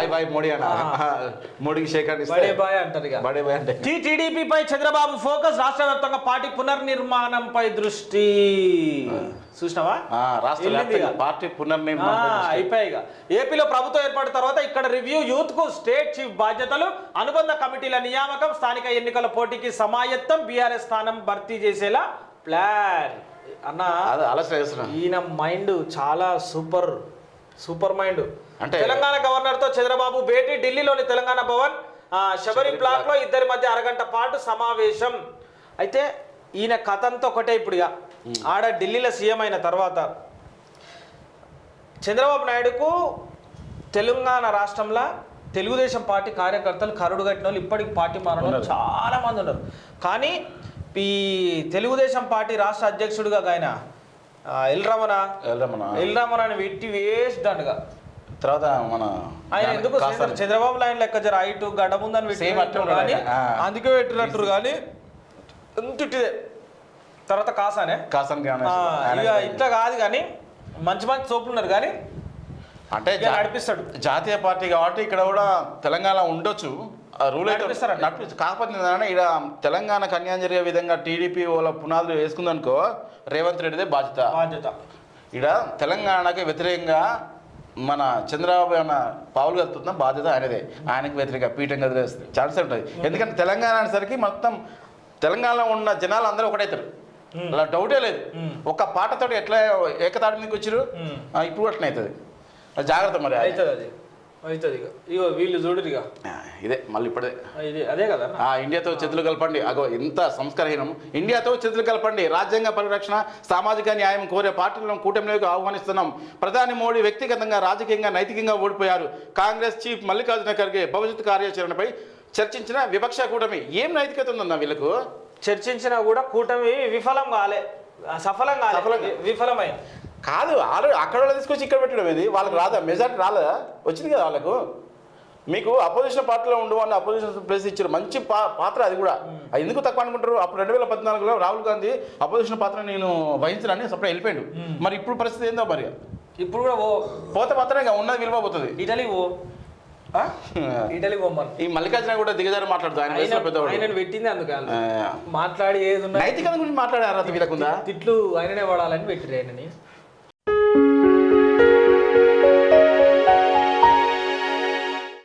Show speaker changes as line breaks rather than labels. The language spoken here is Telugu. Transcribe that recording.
బాయ్ బాయ్ మోడీ అన్న. మోడీకి షేక్
బడే బాయ్ అంటారు ఇక.
బడే బాయ్ అంటే.
టీడీపీపై చంద్రబాబు ఫోకస్ రాష్ట్ర వ్యాప్తంగా పార్టీ పునర్నిర్మాణంపై దృష్టి. చూసినావా?
ఆ, రాష్ట్ర
వెళ్ళింది
వ్యాప్తంగా
ఇక.
పార్టీ
ఆ,
పునర్నిర్మాణం
అయిపోయాయి ఇక. ఏపీలో ప్రభుత్వం ఏర్పడిన తర్వాత ఇక్కడ రివ్యూ యూత్కు స్టేట్ చీఫ్ బాధ్యతలు అనుబంధ కమిటీల నియామకం స్థానిక ఎన్నికల పోటీకి సమాయత్తం బీఆర్ఎస్ స్థానం భర్తీ చేసేలా ప్లాన్. అన్న
అదే ఆలోచన చేస్తున్నా.
ఈయన మైండ్ చాలా సూపర్. Super mind.
అంటే-
తెలంగాణ గవర్నర్తో చంద్రబాబు భేటీ ఢిల్లీలోని తెలంగాణ భవన్ ఆ, శబరి బ్లాక్. లో ఇద్దరి మధ్య అరగంట పాటు సమావేశం. అయితే ఈయన కథ అంతా ఒకటే ఇప్పుడు ఇక. ఆడ ఢిల్లీలో సీఎం అయిన తర్వాత చంద్రబాబు నాయుడుకు తెలంగాణ రాష్ట్రంలో తెలుగుదేశం పార్టీ కార్యకర్తలు కరుడు కట్టిన వాళ్ళు ఇప్పటికి పార్టీ మారడం. చాలా మంది ఉన్నారు. కానీ ఈ తెలుగుదేశం పార్టీ రాష్ట్ర అధ్యక్షుడిగా ఆయన ఎల్ రమణ. ఎల్ రమణ. అని పెట్టి వేస్ట్
తర్వాత మన
ఆయన ఎందుకు చంద్రబాబు లైన్ లెక్క జర హైట్ గడ్డ ముందని కానీ. అందుకే పెట్టినట్టు కానీ ఎంతుటిదే తర్వాత కాసానే
కాసన్
ఇక ఇట్లా కాదు కానీ మంచి మంచి సోపులు ఉన్నారు కానీ
అంటే
నడిపిస్తాడు.
జాతీయ పార్టీ కాబట్టి ఇక్కడ కూడా తెలంగాణ ఉండొచ్చు. రూల్ అయితే కాకపోతే ఏంటంటే ఇక్కడ తెలంగాణ కన్యాయం జరిగే విధంగా టీడీపీ వాళ్ళ పునాదులు వేసుకుందనుకో రేవంత్ రెడ్డిదే బాధ్యత.
బాధ్యత.
ఇక్కడ తెలంగాణకి వ్యతిరేకంగా మన చంద్రబాబు అన్న పావులు కలుపుతున్న బాధ్యత ఆయనదే. ఆయనకు వ్యతిరేక పీఠం కదిలేస్తుంది ఛాన్స్ ఉంటుంది. ఎందుకంటే తెలంగాణ అనేసరికి మొత్తం తెలంగాణలో ఉన్న జనాలు అందరూ ఒకటవుతారు అలా డౌటే లేదు.
మ్మ్.
ఒక పాటతోటి ఎట్లా ఏకతాటి మీకు వచ్చారు. ఇప్పుడు అట్లా అవుతుంది. జాగ్రత్త మరి.
అవుతుంది అది. అవుతుంది ఇక. ఇగో వీళ్ళు చూడరు ఇక
ఆ, ఇదే మళ్ళీ ఇప్పుడే.
ఇది అదే కదా
ఆ ఇండియాతో చేతులు కలపండి. అగో ఎంత సంస్కారహీనం ఇండియాతో చేతులు కలపండి. రాజ్యాంగ పరిరక్షణ సామాజిక న్యాయం కోరే పార్టీలను కూటమిలోకి ఆహ్వానిస్తున్నాం. ప్రధాని మోడీ వ్యక్తిగతంగా రాజకీయంగా నైతికంగా ఓడిపోయారు. కాంగ్రెస్ చీఫ్ మల్లికార్జున ఖర్గే భవిష్యత్ కార్యాచరణపై చర్చించిన విపక్ష కూటమి. ఏం నైతికత ఉందన్న వీళ్ళకు?
చర్చించినా కూడా కూటమి విఫలం కాలే. సఫలం కాలే.
సఫలం
వి- విఫలమై
కాదు ఆల్రెడీ అక్కడ వాళ్ళు తీసుకొచ్చి ఇక్కడ పెట్టడం ఇది వాళ్ళకి రాదా? మెజార్టీ రాలేదా? వచ్చింది కదా వాళ్ళకు. మీకు అపోజిషన్ పార్టీలో ఉండు వాళ్ళు అపోజిషన్ ప్లేస్ ఇచ్చారు. మంచి పాత్ర అది కూడా. అది ఎందుకు తక్కువ అనుకుంటారు? అప్పుడు రెండు వేల పద్నాలుగులో రాహుల్ గాంధీ అపోజిషన్ పాత్ర నేను వహించనని సపరేట్ వెళ్ళిపోయాడు. మరి ఇప్పుడు పరిస్థితి ఏందో మరి?
ఇప్పుడు కూడా ఓ.
పోతే మాత్రం ఇక ఉన్నది విలువ పోతుంది.
ఇటలీ ఓ? ఇటలీ
ఈ మల్లికార్జున కూడా దిగజారి మాట్లాడుతూ ఆయన పెద్దవాడు.
ఆయన పెట్టింది అందుకు మాట్లాడి ఏది
నైతికత గురించి మాట్లాడే అర్హత వీళ్ళకుందా
తిట్లు ఆయననే పడాలని పెట్టిరు ఆయనని.